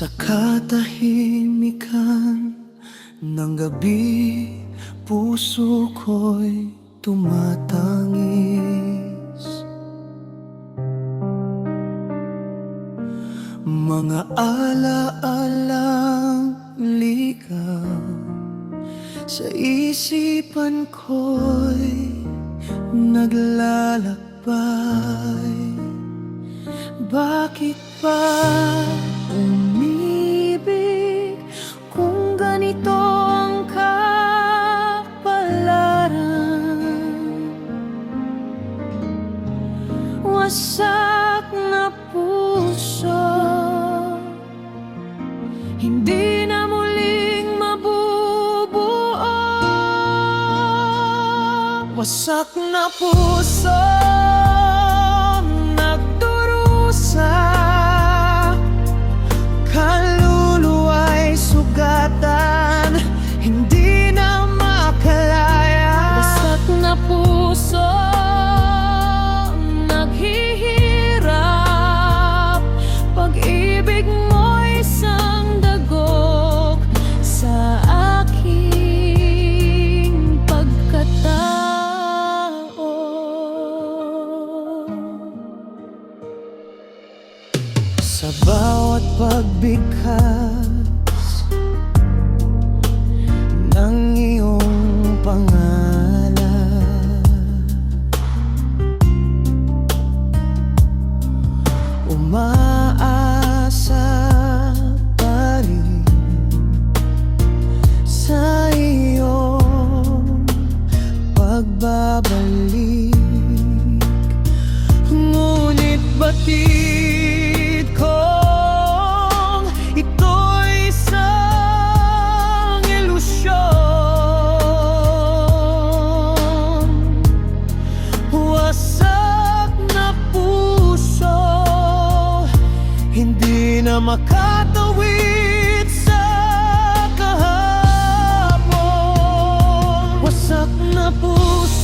Sa katahimikan ng gabi Puso ko'y tumatangis. Mga alaalang likaw Sa isipan ko'y naglalakbay. wasak na puso. Hindi na muling mabubuo. Wasak na puso. Sa bawat pagbigkas na makatawid sa kahapon. Wasak na puso.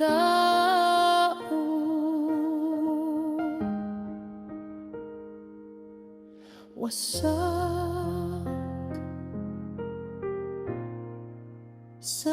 tao Wasak sa